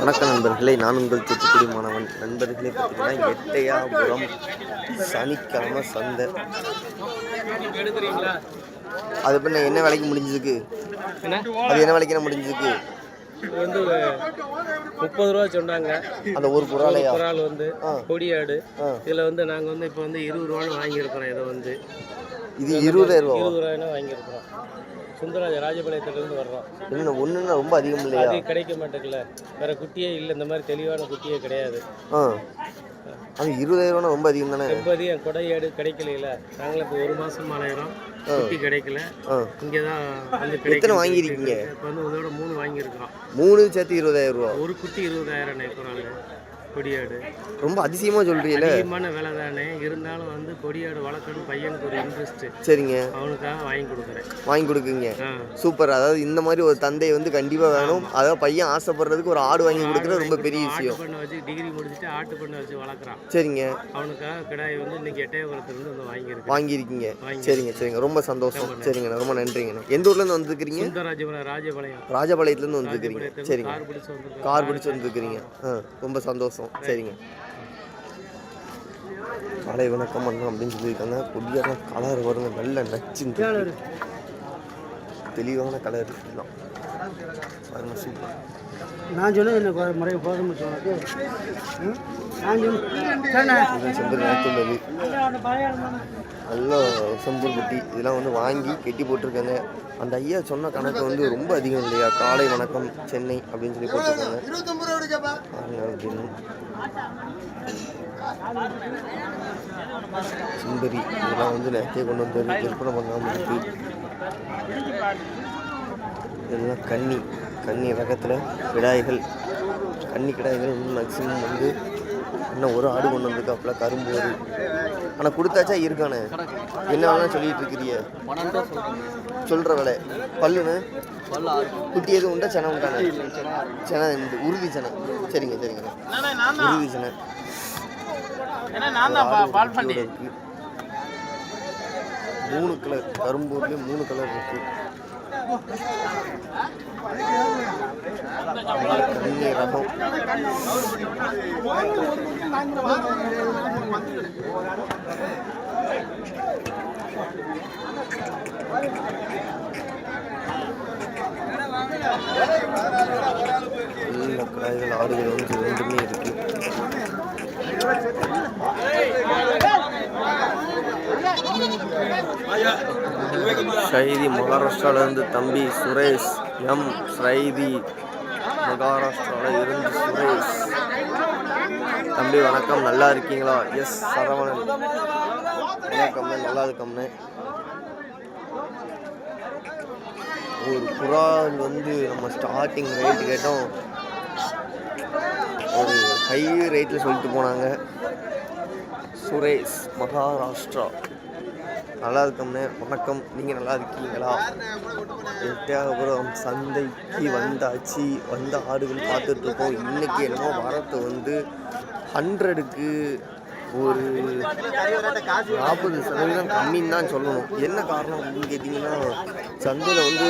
வணக்கம் நண்பர்களே நான் உங்கள் தூத்துக்குடி மாணவன். நண்பர்களே பார்த்தீங்கன்னா எட்டையாபுரம் சனிக்கிழமை சந்தை. அது பண்ண என்ன விலைக்கு முடிஞ்சிருக்கு? அது என்ன விலைக்கு முடிஞ்சிருக்கு? வந்து முப்பது ரூபா சொன்னாங்க. அந்த ஒரு ஒரு ஆள் வந்து. கொடியாடு. இதில் வந்து நாங்கள் வந்து இப்போ வந்து இருபது ரூபான்னு வாங்கியிருக்கிறோம் இதை வந்து. இது இருபதாயிரம் ரூபா இருபது ரூபாய்னா வாங்கியிருக்கிறோம். சுந்தரராஜ ராஜபாளையத்துலேருந்து வர்றோம் என்ன ஒன்றுன்னா ரொம்ப அதிகம் இல்லையா? அது கிடைக்க மாட்டேங்கல. வேற குட்டியே இல்லை இந்த மாதிரி தெளிவான குட்டியே கிடையாது. ஆ. அது இருபதாயிரம் ரூபா ரொம்ப அதிகம் தானே? செம்பதி என் கொடையாடு கிடைக்கல நாங்களும் இப்போ ஒரு மாதம் ஆயிரம் குட்டி கிடைக்கல. இங்கே தான் வந்து எத்தனை வாங்கியிருக்கீங்க? இப்போ வந்து இதோட மூணு வாங்கியிருக்கிறோம். மூணு சேர்த்து இருபதாயிரம் ரூபா. ஒரு குட்டி இருபதாயிரம் நேக்குறாங்க கொடியாடு. ரொம்ப அதிசயமாக சொல்கிறீங்களே அதிகமான விலை தானே. இருந்தாலும் வந்து கொடியாடு வளர்க்கணும் பையனுக்கு ஒரு இன்ட்ரெஸ்ட் சரிங்க. அவனுக்காக வாங்கி கொடுக்குறேன். வாங்கி கொடுக்குங்க சூப்பர். அதாவது இந்த மாதிரி ஒரு தந்தை வந்து கண்டிப்பாக வேணும். அதாவது பையன் ஆசைப்படுறதுக்கு ஒரு ஆடு வாங்கி கொடுக்குறது ரொம்ப பெரிய விஷயம். பண்ணை வச்சு டிகிரி முடிச்சுட்டு ஆட்டு பண்ணை வச்சு வளர்க்குறான். சரிங்க. அவனுக்காக கிடாய் வந்து இன்னைக்கு எட்டயபுரத்துலேருந்து வந்து வாங்கியிருக்கு. வாங்கியிருக்கீங்க. வாங்கி சரிங்க சரிங்க. ரொம்ப சந்தோஷம். சரிங்கண்ணா ரொம்ப நன்றிங்கண்ணா. எந்த ஊர்லேருந்து வந்துருக்கிறீங்க? ராஜபாளையம். ராஜபாளையத்துலேருந்து வந்துருக்கிறீங்க. சரிங்க. கார் பிடிச்சி வந்துருக்கிறீங்க. ரொம்ப சந்தோஷம். சரிங்க. காலை வணக்கம் அண்ணா அப்படின்னு சொல்லியிருக்காங்க. கொடியான கலர் வருங்க. நல்ல இருக்கு. தெளிவான கலர் இதெல்லாம் பாருங்க சூப்பர் நான் சொன்னது என்ன முறை நான் இதுதான் செம்பரி நேரத்துள்ளது நல்ல செம்பூர் குட்டி. இதெல்லாம் வந்து வாங்கி கெட்டி போட்டிருக்காங்க. அந்த ஐயா சொன்ன கணக்கு வந்து ரொம்ப அதிகம் இல்லையா? காலை வணக்கம் சென்னை அப்படின்னு சொல்லி போட்டிருக்காங்க. அப்படின்னு சுந்தரி இதெல்லாம் வந்து நேரத்தையே கொண்டு வந்து விற்பனை பண்ணாமல் இருக்கு இதெல்லாம் கன்னி. கன்னி ரகத்தில் கிடாய்கள் கன்னி கிடாய்கள் இன்னும் மேக்ஸிமம் வந்து இன்னும் ஒரு ஆடு கொண்டு வந்திருக்காப்புல கரும்பு ஒரு. ஆனால் கொடுத்தாச்சா? இருக்கானே. என்ன வேணாலும் சொல்லிட்டு இருக்கிறிய. சொல்கிற விலை. பல்லுன்னு? குட்டி எதுவும் உண்டா? செனை உண்டானே? செனை உறுதி செனை. சரிங்க சரிங்க. உறுதி செனை. மூணு கலர் கரும்பூர்லேயே மூணு கலர் இருக்கு கண்ணி ரகம் நல்ல காய்கள் ஆடுகள் வந்து ரெண்டுமே இருக்கு. ஷைதி மகாராஷ்டிராவிலேருந்து தம்பி சுரேஷ் எம். ஸ்ரைதி மகாராஷ்டிராவில் இருந்து சுரேஷ். தம்பி வணக்கம். நல்லா இருக்கீங்களா? எஸ் சரவணன். வணக்கம்ண்ணே. நல்லா இருக்கம்னு ஒரு புறால் வந்து நம்ம ஸ்டார்டிங் ரேட் கேட்டோம். ஒரு ஹை ரேட்டில் சொல்லிட்டு போனாங்க. சுரேஷ் மகாராஷ்டிரா. நல்லா இருக்கோம்ண்ணே வணக்கம். நீங்கள் நல்லா இருக்கீங்களா எட்டயபுரம் சந்தைக்கு வந்தாச்சு. வந்த ஆடுகள் பார்த்துட்டு இருக்கோம் என்னமோ வரத்து வந்து ஹண்ட்ரடுக்கு ஒரு நாற்பது சதவீதம் கம்மின்னு தான் சொல்லணும். என்ன காரணம் அப்படின்னு கேட்டிங்கன்னா சந்தையில் வந்து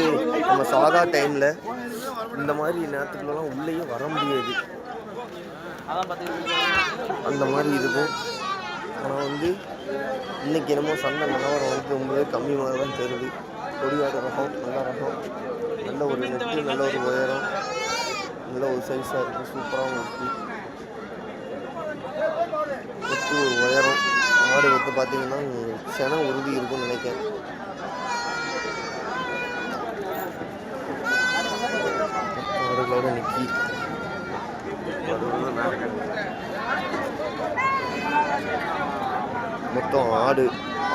நம்ம சாதா டைமில் இந்த மாதிரி நேரத்துக்குள்ளலாம் உள்ளேயே வர முடியாது. அந்த மாதிரி இருக்கும். ஆனால் வந்து இன்றைக்கி என்னமோ சந்தை நிலவரம் வந்து ரொம்பவே கம்மி மாதிரி தான் தெரியுது. கொடியாடு ரகம் நல்ல ரகம். நல்ல ஒரு நெட்டு நல்ல ஒரு உயரம். நல்ல ஒரு சைஸாக இருக்குது சூப்பராகவும் இருக்குது ஒத்து ஒரு உயரம். ஆடு வந்து பார்த்தீங்கன்னா சென உறுதி இருக்கும்னு நினைக்கிறேன். ஆடுகளோட நிக்கி. மொத்தம் ஆடு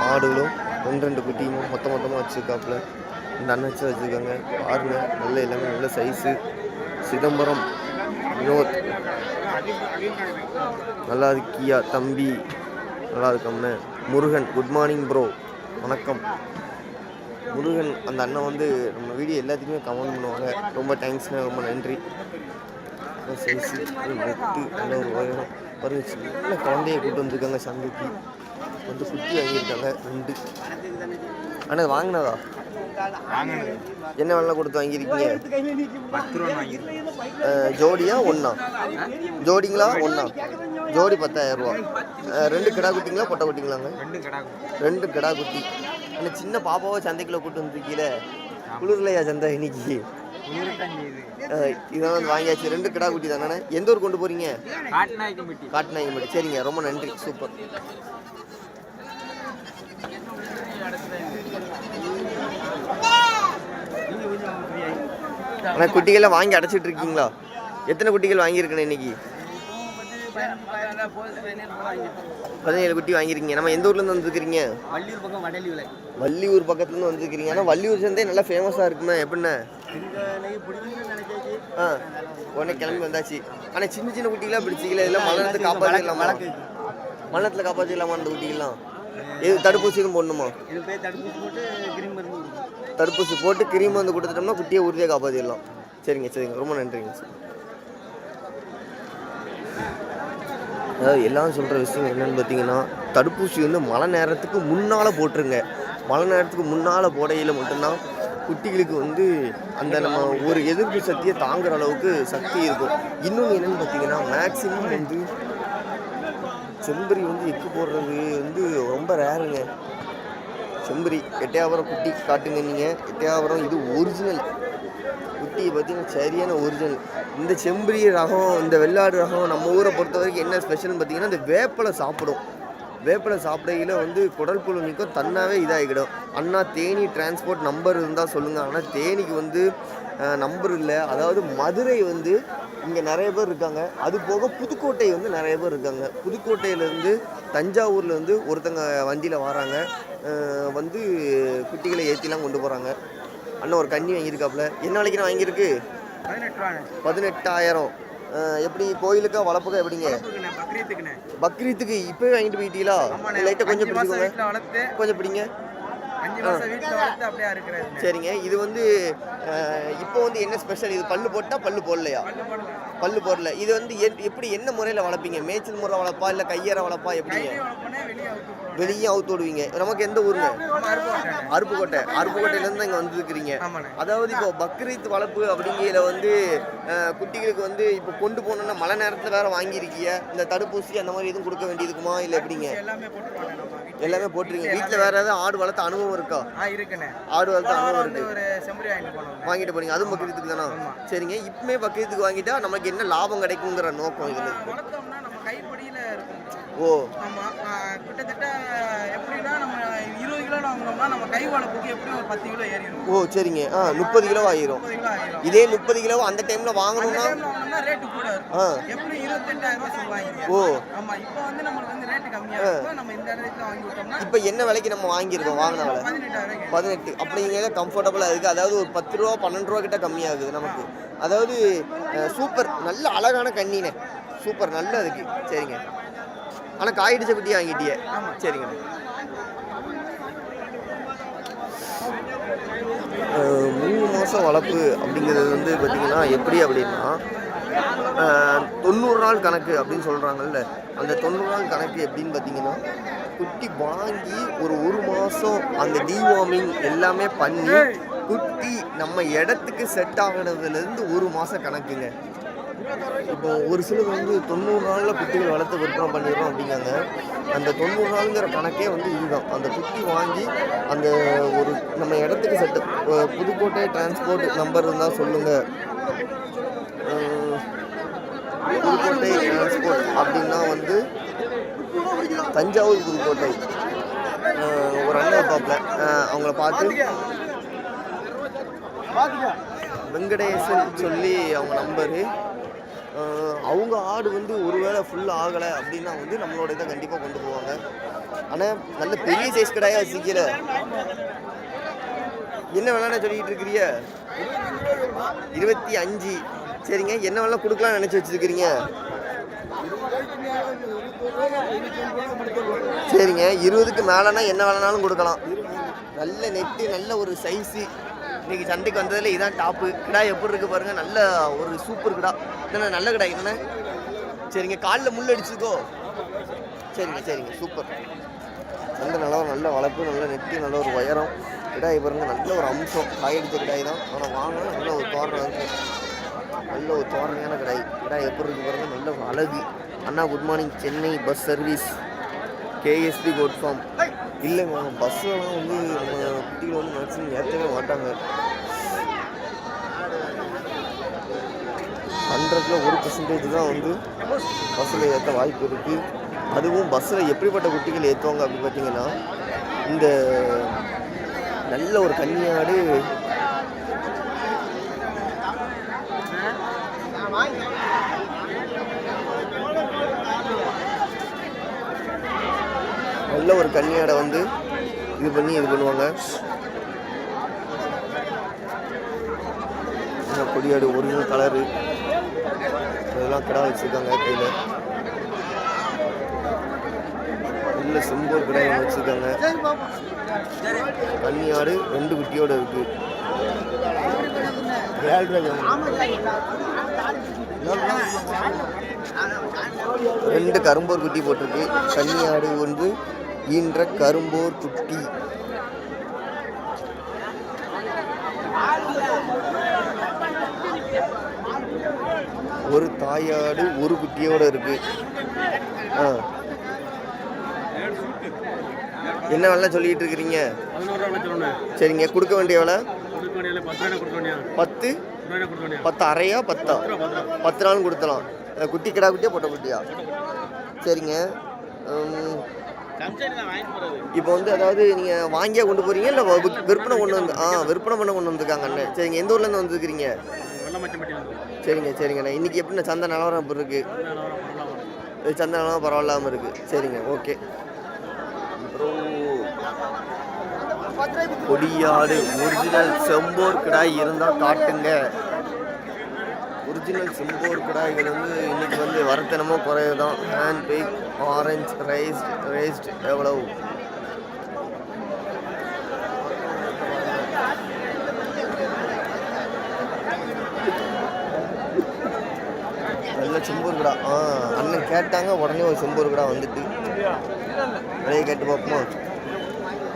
ஆடுகளும் ரெண்டு ரெண்டு குட்டியும் மொத்த மொத்தமாக வச்சுருக்காப்புல. இந்த அண்ணன் வச்சு வச்சுருக்காங்க. பாருங்க நல்ல எல்லாமே நல்ல சைஸு சிதம்பரம் வினோத். நல்லா இருக்கியா தம்பி. நல்லா இருக்கம்ண்ணே முருகன் குட் மார்னிங் ப்ரோ வணக்கம். முருகன் அந்த அண்ணன் வந்து நம்ம வீடியோ எல்லாத்துக்குமே கமெண்ட் பண்ணுவாங்க. ரொம்ப தேங்க்ஸ்ண்ணே ரொம்ப நன்றி. சைஸு நெட்டு நல்ல ஒரு உயரம். பாருங்க சின்ன குழந்தைய கூப்பிட்டு வந்திருக்காங்க சந்தைக்கு. வந்து குட்டி வாங்கியிருக்காங்க ரெண்டு. ஆனால் வாங்கினதா? என்ன வெள்ளை கொடுத்து வாங்கியிருக்கீங்க? ஜோடியா ஒன்றா ஜோடிங்களா ஒன்றா ஜோடி பத்தாயிரம் ரூபா. ரெண்டு கிடா குட்டிங்களா பொட்டை குட்டிங்களாங்க? ரெண்டு கடா குட்டி. அந்த சின்ன பாப்பாவை சந்தைக்குள்ள கூட்டு வந்துருக்கீல குளிர்லையா சந்தை இன்னைக்கு? இதெல்லாம் வாங்கியாச்சு. ரெண்டு கிடா குட்டி தானே எந்த ஊர் கொண்டு போறீங்க? காட்டுநாய்க்கு பெட்டி காட்டுநாயகம்பட்டி சரிங்க ரொம்ப நன்றி. சூப்பர். ஆனால் குட்டிகள்லாம் வாங்கி அடைச்சிட்டு இருக்கீங்களா எத்தனை குட்டிகள் வாங்கியிருக்கணும் இன்னைக்கு? பதினேழு குட்டி வாங்கியிருக்கீங்க. நம்ம எந்த ஊர்லேருந்து வந்துருக்கிறீங்க? வள்ளியூர் பக்கம் வடலி விலை. வள்ளியூர் பக்கத்துலேருந்து வந்துருக்கிறீங்க. ஆனால் வள்ளியூர் சந்தை நல்லா ஃபேமஸாக இருக்குமே எப்படின்னு ஆ உடனே கிளம்பி வந்தாச்சு. ஆனால் சின்ன சின்ன குட்டிகளாக பிடிச்சிக்கல இதெல்லாம் மலனத்தை காப்பாற்றிக்கலாமா மலனத்தில் காப்பாற்றிக்கலாமா அந்த குட்டிகள்லாம்? எது தடுப்பூசி எதுவும் போடணுமா தடுப்பூசி போட்டு கிரீம் மருந்து தடுப்பூசி போட்டு கிரீம் வந்து கொடுத்துட்டோம்னா குட்டியை உறுதியாக காப்பாற்றிடலாம் சரிங்க சரிங்க. ரொம்ப நன்றிங்க சார். அதாவது எல்லாம் சொல்கிற விஷயம் என்னென்னு பார்த்தீங்கன்னா தடுப்பூசி வந்து மழை நேரத்துக்கு முன்னால் போட்டுருங்க. மழை நேரத்துக்கு முன்னால் போடையில் மட்டும்தான் குட்டிகளுக்கு வந்து அந்த நம்ம ஒரு எதிர்ப்பு சக்தியை தாங்குற அளவுக்கு சக்தி இருக்கும். இன்னொன்று என்னன்னு பார்த்தீங்கன்னா மேக்ஸிமம் வந்து செம்பரி வந்து எக்கு போடுறது வந்து ரொம்ப ரேருங்க செம்பரி எட்டையாபுரம் குட்டி காட்டுங்க நீங்கள் எட்டையாபுரம் இது ஒரிஜினல் குட்டி பார்த்தீங்கன்னா சரியான ஒரிஜினல் இந்த செம்பரி ரகம் இந்த வெள்ளாடு ரகம் நம்ம ஊரை பொறுத்த வரைக்கும் என்ன ஸ்பெஷல்னு பார்த்தீங்கன்னா இந்த வேப்பலை சாப்பிடும். வேப்பலை சாப்பிடையில வந்து குடல் புழு நிற்கும் தன்னாவே இதாகிடும். அண்ணா தேனி டிரான்ஸ்போர்ட் நம்பர் இருந்தால் சொல்லுங்கள் ஆனால் தேனிக்கு வந்து நம்பர் இல்லை. அதாவது மதுரை வந்து இங்கே நிறைய பேர் இருக்காங்க. அது போக புதுக்கோட்டை வந்து நிறைய பேர் இருக்காங்க. புதுக்கோட்டையிலேருந்து தஞ்சாவூர்லேருந்து ஒருத்தங்க வண்டியில் வராங்க. வந்து குட்டிகளை ஏற்றிலாம் கொண்டு போகிறாங்க அண்ணன் ஒரு கண்ணி வாங்கியிருக்காப்புல. என்ன விலைக்கு நான் வாங்கியிருக்கு? பதினெட்டாயிரம். எப்படி கோயிலுக்கா வளர்ப்புக்கா எப்படிங்க? பக்ரீத்துக்கு இப்போவே வாங்கிட்டு போயிட்டீங்களா? லைட்டாக கொஞ்சம் பிடிச்சிக்கோங்க. கொஞ்சம் பிடிங்க. சரிங்க. இது வந்து இப்போ வந்து என்ன ஸ்பெஷல் இது பல்லு போட்டா பல்லு போடலையா? பல்லு போடல. இது வந்து எப்- எப்படி என்ன முறையில் வளர்ப்பீங்க? மேய்ச்சல் முறை வளர்ப்பா இல்லை கையற வளர்ப்பா எப்படிங்க வெளியே அவுத்து விடுவீங்க நமக்கு எந்த ஊருங்க? அருப்புக்கோட்டை. அருப்புக்கோட்டையிலேருந்து தான் இங்கே வந்துருக்கிறீங்க. அதாவது இப்போ பக்ரீத் வளர்ப்பு அப்படிங்கிறத வந்து குட்டிகளுக்கு வந்து இப்போ கொண்டு போகணுன்னா மழை நேரத்தில் வேற வாங்கியிருக்கீங்க இந்த தடுப்பூசி அந்த மாதிரி எதுவும் கொடுக்க வேண்டியதுக்குமா? இல்லை எப்படிங்க? எல்லாமே போட்டுருங்க வீட்டில் வேற ஏதாவது ஆடு வளர்த்த அனுபவம் இருக்கா? ஆ இருக்குண்ணே. வாரம் அனுபவம் வந்து ஒரு செம்பரி வாங்கிட்டு போனோம் வாங்கிட்டு போறீங்க அதுவும் பக்ரீத்துக்கு தானா? சரிங்க. இப்பவுமே பக்ரீத்துக்கு வாங்கிட்டா நமக்கு என்ன லாபம் கிடைக்குங்கிற நோக்கம் வளர்த்தோம்னா நம்ம கைப்படியில் இருக்கும் ஓ. ஆமா. ஆ, கிட்டத்தட்ட எப்படின்னா நம்ம இருபது கிலோ வாங்கினோம்னா நம்ம கை வளர்ப்புக்கு எப்படியும் ஒரு பத்து கிலோ ஏறிடும். ஓ சரிங்க. ஆ முப்பது கிலோ ஆயிரும். இதே முப்பது கிலோ அந்த டைமில் வாங்கணும்னா ரேட்டு கூட எப்படி இருபத்தெட்டாயிரம் ஓ. ஆமா இப்போ வந்து நம்மளுக்கு வந்து ரேட்டு கம்மியா இருக்கும். நம்ம இந்த இடத்துல வாங்கி விட்டோம்னா இப்போ என்ன விலைக்கு நம்ம வாங்கியிருக்கோம் வாங்கின விலை பதினெட்டு. அப்படிங்கிறத கம்ஃபர்டபுளாக இருக்குது அதாவது ஒரு பத்து ரூபா பன்னெண்டு ரூபா கிட்ட கம்மியாகுது நமக்கு. அதாவது சூப்பர் நல்ல அழகான கண்ணினே. சூப்பர் நல்ல அதுக்கு. சரிங்க. ஆனால் காயிடிச்ச குட்டி வாங்கிட்டியே. சரிங்க. மூணு மாதம் வளர்ப்பு அப்படிங்கிறது வந்து பார்த்திங்கன்னா எப்படி அப்படின்னா தொண்ணூறு நாள் கணக்கு அப்படின்னு சொல்கிறாங்கல்ல அந்த தொண்ணூறு நாள் கணக்கு எப்படின்னு பார்த்தீங்கன்னா குட்டி வாங்கி ஒரு ஒரு மாதம் அந்த டிவார்மிங் எல்லாமே பண்ணி குட்டி நம்ம இடத்துக்கு செட் ஆகினதுலேருந்து ஒரு மாதம் கணக்குங்க. இப்போ ஒரு சிலர் வந்து தொண்ணூறு நாளில் குட்டிகள் வளர்த்து விற்பனை பண்ணிடுறோம் அப்படிங்காங்க அந்த தொண்ணூறு நாளுங்கிற கணக்கே வந்து இதுதான். அந்த குட்டி வாங்கி அந்த ஒரு நம்ம இடத்துக்கு செட்டு புதுக்கோட்டை டிரான்ஸ்போர்ட் நம்பர் இருந்தால் சொல்லுங்கள் புதுக்கோட்டை டிரான்ஸ்போர்ட் அப்படின்னா வந்து தஞ்சாவூர் புதுக்கோட்டை. ஒரு அண்ணன் பார்ப்பல அவங்கள பார்த்து வெங்கடேசன் சொல்லி அவங்க நம்பரு. அவங்க ஆடு வந்து ஒருவேளை ஃபுல் ஆகலை அப்படின்னா வந்து நம்மளோட இதை கண்டிப்பாக கொண்டு போவாங்க. ஆனால் நல்ல பெரிய சைஸ் கடையா சிக்கிற என்ன வேணான்னு சொல்லிக்கிட்டு இருக்கிறிய இருபத்தி அஞ்சு. சரிங்க. என்ன வேணாலும் கொடுக்கலாம்னு நினச்சி வச்சுருக்கிறீங்க? சரிங்க. இருபதுக்கு மேலேனா என்ன வேலைனாலும் கொடுக்கலாம். நல்ல நெட்டு நல்ல ஒரு சைஸு இன்னைக்கு சந்தைக்கு வந்ததில் இதான் டாப்பு கிடா எப்படி இருக்கு பாருங்கள் நல்ல ஒரு சூப்பர் கிடா. என்ன நல்ல கிடா என்ன சரிங்க. காலில் முள் அடிச்சுக்கோ சரிங்க சரிங்க. சூப்பர் நல்ல நல்ல நல்ல வளர்ப்பு நல்ல நெட்டு நல்ல ஒரு உயரம். கிடாய் பாருங்கள் நல்ல ஒரு அம்சம். காயடிச்ச கிடாய் தான். ஆனால் வாங்கினா நல்ல ஒரு தோரணம் இருக்குது நல்ல ஒரு தோரணையான கடை. கடை எப்படி இருக்கு பாருங்க? நல்ல ஒரு அழகு. அண்ணா good morning Chennai bus service KSP goat farm இல்லைங்க பஸ்ஸெல்லாம் வந்து நம்ம குட்டிகள் வந்து மேக்ஸிமம் ஏற்றவே மாட்டாங்க. ஹண்ட்ரட்ல ஒரு பர்சன்டேஜ் தான் வந்து பஸ்ஸில் ஏற்ற வாய்ப்பு இருக்குது அதுவும் பஸ்ஸில் எப்படிப்பட்ட குட்டிகள் ஏற்றுவாங்க அப்படின்னு பார்த்தீங்கன்னா இந்த நல்ல ஒரு கன்னியாடு நல்ல ஒரு கன்னியாடை வந்து இது பண்ணி இது பண்ணுவாங்க. கொடியாடு ஒரிஜினல் கலரு இதெல்லாம் கிடா வச்சுருக்காங்க கையில். உள்ள செம்போர் கிடா வச்சுருக்காங்க. கன்னியாடு ரெண்டு குட்டியோட இருக்கு. ரெண்டு கரும்போர் குட்டி போட்டிருக்கு. கன்னியாடு ஒன்று ஈன்ற கரும்போர் குட்டி. ஒரு தாயாடு ஒரு குட்டியோட இருக்கு. ஆ. என்ன வேலை சொல்லிட்டு இருக்கிறீங்க? சரிங்க கொடுக்க வேண்டிய வேலை? பத்து பத்து? அரையா? பத்தா? பத்து நாள் கொடுத்தலாம் குட்டி கிடா குட்டியா பொட்டை குட்டியா? சரிங்க. இப்போ வந்து அதாவது நீங்கள் வாங்கியா கொண்டு போறீங்க இல்லை விற்பனை கொண்டு வந்து ஆ விற்பனை பண்ண கொண்டு வந்திருக்காங்க அண்ணன் சரிங்க. எந்த ஊர்லேருந்து வந்துருக்கிறீங்க? சரிங்க சரிங்கண்ணே இன்னைக்கு எப்படி சந்தை நிலவரம் எப்படி இருக்கு? இது சந்தை நிலவரம் பரவாயில்லாமல் இருக்கு. சரிங்க ஓகே. கொடியாடு ஒரிஜினல் செம்போர் கிடாய் இருந்தால் காட்டுங்க. ஒரிஜினல் செம்போர் கிடாய்கள் வந்து இன்னைக்கு வந்து வரத்தனமோ குறைவு தான் ஹேண்ட் பேக் ஆரஞ்ச் ரைஸ்ட் ரைஸ்ட் எவ்வளவு? நல்ல செம்பூர் கடா. ஆ அண்ணன் கேட்டாங்க உடனே ஒரு செம்பூர் கடா வந்துட்டு. அப்படியே கேட்டு பார்ப்போமா?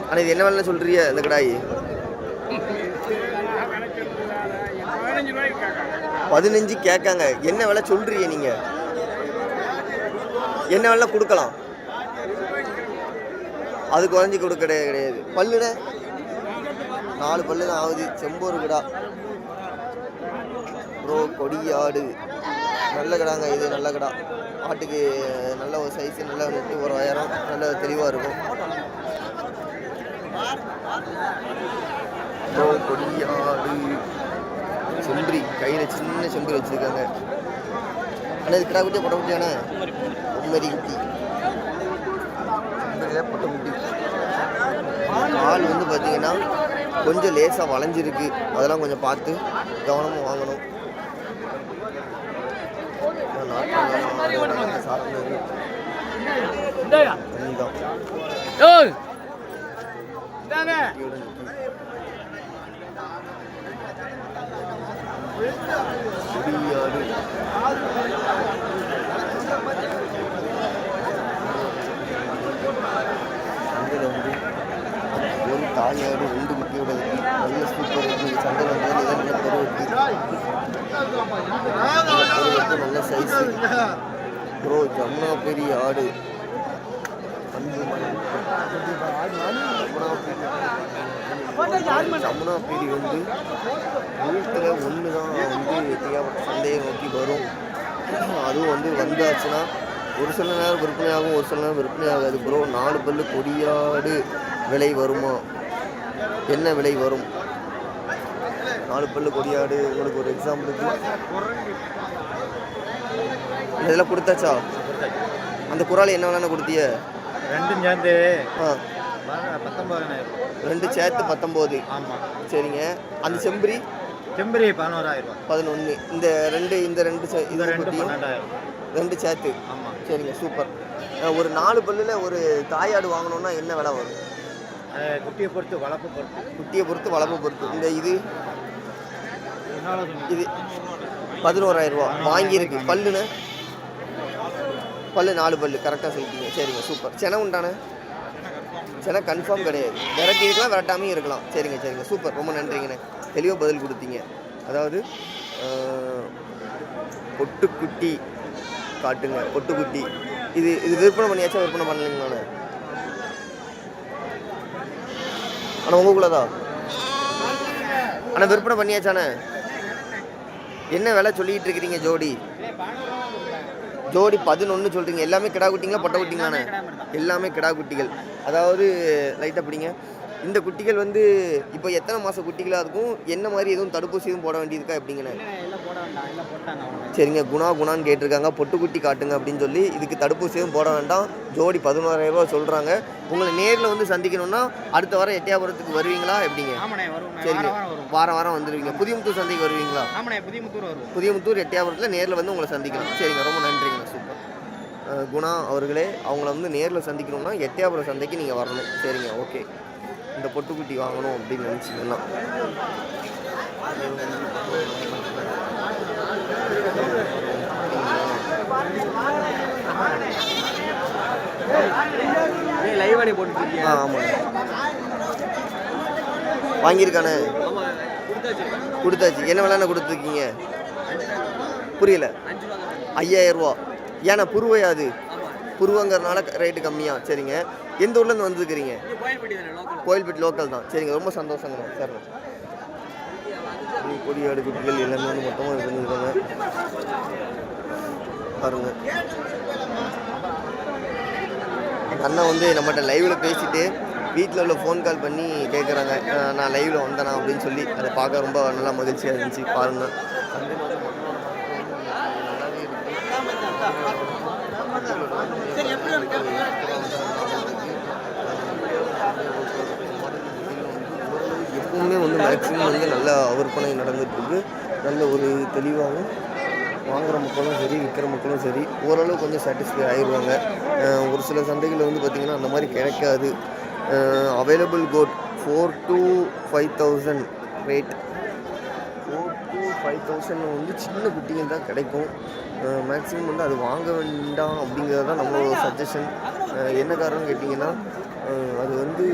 ஆனால் இது என்ன வேலை சொல்றிய இந்த கடாய்? பதினஞ்சு கேட்காங்க. என்ன விலை சொல்றீங்க நீங்கள் என்ன விலை கொடுக்கலாம். அது குறைஞ்சி கொடுக்க கிடையாது. பல்லுட. நாலு பல்லு தான் ஆகுது. செம்பூர் கடா. ப்ரோ கொடியாடு. நல்ல கடாங்க இது நல்ல கடா. ஆட்டுக்கு நல்ல ஒரு சைஸ் நல்ல நெட்டு ஒரு ஆயிரம். நல்ல தெளிவாக இருக்கும். கொடியாடு செம்பரி. கையில் சின்ன செம்பரி வச்சுருக்காங்க. ஆனால் இது கிடா குட்டியா பொட்டை குட்டியாண்ணே பொம்மரி குட்டி. செம்பரியில் பொட்டை குட்டி. கால் வந்து பார்த்தீங்கன்னா கொஞ்சம் லேசாக வளைஞ்சிருக்கு. அதெல்லாம் கொஞ்சம் பார்த்து கவனமாக வாங்கணும். நாட்டு சாப்பிடுறது தண்ணி தான் குட்டியோட நிக்கி. கொடியாடு சந்தையில் வந்து ஒரு தாயாடு ரெண்டு குட்டியோட நல்ல சூப்பர் இருக்கு சந்தையில் வந்து நல்ல சைஸ் ப்ரோ ஜமுனா பெரிய ஆடு. அஞ்சு மணி. ஜமுனா பீடி வந்து வீட்டில் ஒன்று தான் வந்து தேவைப்பட்ட சந்தையை நோக்கி வரும். அதுவும் வந்து வந்தாச்சுன்னா ஒரு சில நேரம் விற்பனை ஆகும் ஒரு சில நேரம் விற்பனை ஆகாது ப்ரோ நாலு பல்லு கொடியாடு விலை வருமா? என்ன விலை வரும்? நாலு பல்லு கொடியாடு உங்களுக்கு ஒரு எக்ஸாம்பிளுக்கு இதெல்லாம் கொடுத்தாச்சா? அந்த குரால் என்ன வேணா கொடுத்திய? ரெண்டும் சேர்ந்து ஆ. ரெண்டு சேர்த்து பத்தொம்போது. ஆமாம் சரிங்க. அந்த செம்பரி? செம்பரி பதினோராயிரம் பதினொன்று இந்த ரெண்டு இந்த ரெண்டு இது ரெண்டு பன்னெண்டாயிரம். ரெண்டு சேர்த்து. ஆமாம் சரிங்க சூப்பர். ஒரு நாலு பல்லில் ஒரு தாயாடு வாங்கணும்னா என்ன விலை வரும்? குட்டியை பொறுத்து வளர்ப்பு பொறுத்து. குட்டியை பொறுத்து வளர்ப்பு பொறுத்து. இந்த இது? இது பதினோராயிரம் ரூபா. வாங்கியிருக்கு. பல்லுன்னு பல்லு நாலு பல்லு. கரெக்டாக சொல்லிட்டீங்க. சரிங்க சூப்பர். செனை உண்டானே? ஏன்னா கன்ஃபார்ம் கிடையாது. விரட்டி இருக்கலாம் விரட்டாமையும் இருக்கலாம். சரிங்க சரிங்க. சூப்பர். ரொம்ப நன்றிங்கண்ணே. தெளிவாக பதில் கொடுத்தீங்க. அதாவது பொட்டுக்குட்டி காட்டுங்க. பொட்டுக்குட்டி. இது இது விற்பனை பண்ணியாச்சா விற்பனை பண்ணலைங்களாண்ணே? ஆனால் உங்களுக்குள்ளதா? ஆனால் விற்பனை பண்ணியாச்சாண்ணே? என்ன விலை சொல்லிக்கிட்டு இருக்கிறீங்க ஜோடி? ஜோடி பதினொன்று சொல்கிறீங்க எல்லாமே கிடா குட்டிங்களா பொட்டை குட்டிங்களாண்ணே? எல்லாமே கிடா குட்டிகள். அதாவது லைட்டாக பிடிங்க. இந்த குட்டிகள் வந்து இப்போ எத்தனை மாத குட்டிகளாக இருக்கும்? என்ன மாதிரி எதுவும் தடுப்பூசி எதுவும் போட வேண்டியிருக்கா எப்படிங்கண்ணே? சரிங்க குணா குணான்னு கேட்டிருக்காங்க. பொட்டுக்குட்டி காட்டுங்க அப்படின்னு சொல்லி இதுக்கு தடுப்பூசி எதுவும் போட வேண்டாம். ஜோடி பதினோராயிரம் ரூபா சொல்கிறாங்க உங்களை நேரில் வந்து சந்திக்கணும்னா அடுத்த வாரம் எட்டயபுரத்துக்கு வருவீங்களா? எப்படிங்க? சரிங்க. வாரம் வாரம் வந்துடுவீங்க புதியமுத்தூர் சந்தைக்கு வருவீங்களா? புதியமுத்தூர் எட்டயபுரத்தில் நேரில் வந்து உங்களை சந்திக்கலாம். சரிங்க ரொம்ப நன்றிங்க. சூப்பர். குணா அவர்களே அவங்கள வந்து நேரில் சந்திக்கணும்னா எட்டயபுரம் சந்தைக்கு நீங்கள் வரணும். சரிங்க ஓகே. இந்த பொட்டுக்குட்டி வாங்கணும் அப்படின்னு நினச்சிங்கன்னா. ஆ ஆமாங்க வாங்கியிருக்கானே? ஆமாம் கொடுத்தாச்சு. என்ன விலைன்னு கொடுத்துருக்கீங்க? புரியல. ரூபா ஏன்னா புருவையா அது ஆமாம் புருவங்கிறனால ரேட்டு கம்மியா. சரிங்க. எந்த ஊர்லேருந்து வந்துருக்கிறீங்க? கோயில்பட்டி லோக்கல் கோயில்பேட் லோக்கல் தான். சரிங்க ரொம்ப சந்தோஷங்க சார் கொடியாடு குட்டிகள் எல்லாமே வந்து மொத்தமாக இருந்துருக்காங்க பாருங்க. எங்கள் அண்ணன் வந்து நம்மகிட்ட லைவில் பேசிட்டு வீட்டில் உள்ள ஃபோன் கால் பண்ணி கேட்குறாங்க நான் லைவில் வந்தேனா அப்படின்னு சொல்லி. அதை பார்க்க ரொம்ப நல்லா மகிழ்ச்சியாக இருந்துச்சு. பாருங்க. சரி எப்படி இருக்கு வந்து மேக்ஸிமம் வந்து நல்ல விற்பனை நடந்துகிட்ருக்கு நல்ல ஒரு தெளிவாகவும் வாங்குகிற மக்களும் சரி விற்கிற மக்களும் சரி ஓரளவுக்கு கொஞ்சம் சாட்டிஸ்ஃபை ஆயிடுவாங்க ஒரு சில சந்தைகளில் வந்து பார்த்திங்கன்னா அந்த மாதிரி கிடைக்காது. Available goat four to five thousand rate four to five thousand வந்து சின்ன குட்டிகள் தான் கிடைக்கும். மேக்ஸிமம் வந்து அது வாங்க வேண்டாம் அப்படிங்கிறது தான் நம்மளோட சஜஷன் என்ன காரணம் கேட்டிங்கன்னா அது வந்து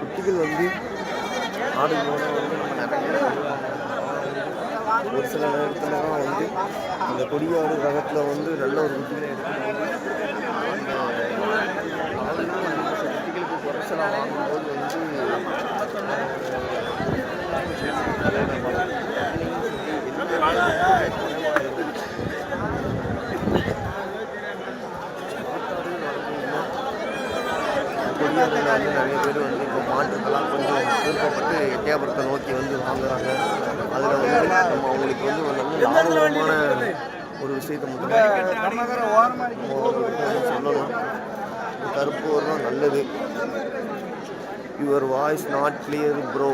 குட்டிகள் வந்து ஆடுகளோட வந்து நம்ம நிறைய ஒரு சில நேரத்தில் தான் வந்து இந்த கொடியாடு ரகத்தில் வந்து நல்ல ஒரு குட்டிகளை எடுத்துட்டு வந்து அந்த குட்டிகளுக்கு குறைச்சலாக வாங்கும்போது கொடியாடுல வந்து நிறைய பேர் வந்து இப்போ மாட்டுக்கெல்லாம் கொஞ்சம் விருப்பப்பட்டு எட்டயபுரத்தை நோக்கி வந்து வாங்குறாங்க அதில் வந்து நம்ம அவங்களுக்கு வந்து ஒரு நல்ல லாபகரமான வந்து சொல்லணும். நல்லது. Your voice not clear bro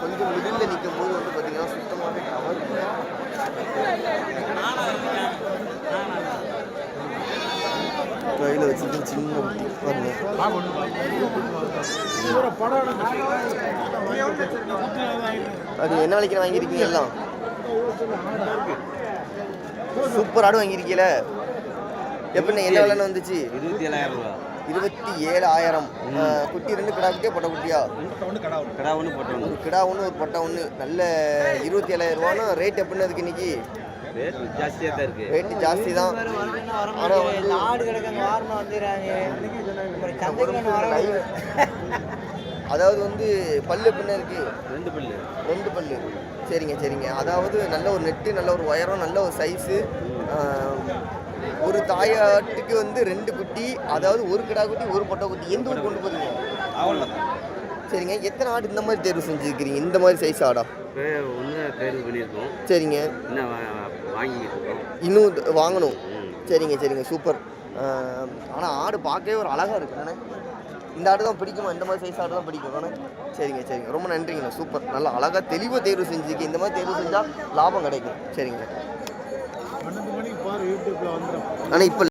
கொஞ்சம் மிடில் நிற்கும் போது வந்து பார்த்தீங்கன்னா சுத்தமாகவே கவர் இல்லை கையில் வச்சுட்டு சின்ன அது என்ன விலைக்கு வாங்கியிருக்கீங்க எல்லாம்? சூப்பர் ஆடு வாங்கியிருக்கீல. எப்படிண்ணே என்ன விலைன்னு வந்துச்சு? இருபத்தி ஏழாயிரம் ரூபா. இருபத்தி ஏழாயிரம். குட்டி ரெண்டு கிடா குட்டியா பொட்டை குட்டியா? கடா ஒன்று போட்டோம் ஒரு கிடா ஒன்று ஒரு பொட்டை ஒன்று நல்ல இருபத்தி ஏழாயிரம் ரூபான்னா ரேட் எப்படின்னு அதுக்கு இன்னைக்கு? ரேட்டு ஜாஸ்தி தான் ஆனால் அதாவது வந்து பல்லு எப்படின்னு இருக்கு? ரெண்டு பில்லு. ரெண்டு பல்லு. சரிங்க சரிங்க. அதாவது நல்ல ஒரு நெட்டு நல்ல ஒரு உயரம் நல்ல ஒரு சைஸு ஒரு தாயாட்டுக்கு வந்து ரெண்டு குட்டி அதாவது ஒரு கிடா குட்டி ஒரு பொட்டை குட்டி. எந்த ஊர் கொண்டு அவ்வளோதான் சரிங்க. எத்தனை ஆடு இந்த மாதிரி தேர்வு செஞ்சுருக்கிறீங்க? இந்த மாதிரி சைஸ் ஆடா? ஒன்று தேர்வு பண்ணியிருக்கோம். சரிங்க. இன்னும் வாங்கிக்கிட்டு இன்னும் வாங்கணும். சரிங்க சரிங்க. சூப்பர். ஆனால் ஆடு பார்க்கவே ஒரு அழகாக இருக்கு. இந்த ஆடு தான் பிடிக்குமா? இந்த மாதிரி சைஸ் ஆடு தான் பிடிக்கும். தானே சரிங்க சரிங்க. ரொம்ப நன்றிங்கண்ணா சூப்பர். நல்லா அழகாக தெளிவாக தேர்வு செஞ்சுருக்கு இந்த மாதிரி தேர்வு செஞ்சால் லாபம் கிடைக்கும். சரிங்க ஆனால் இப்போ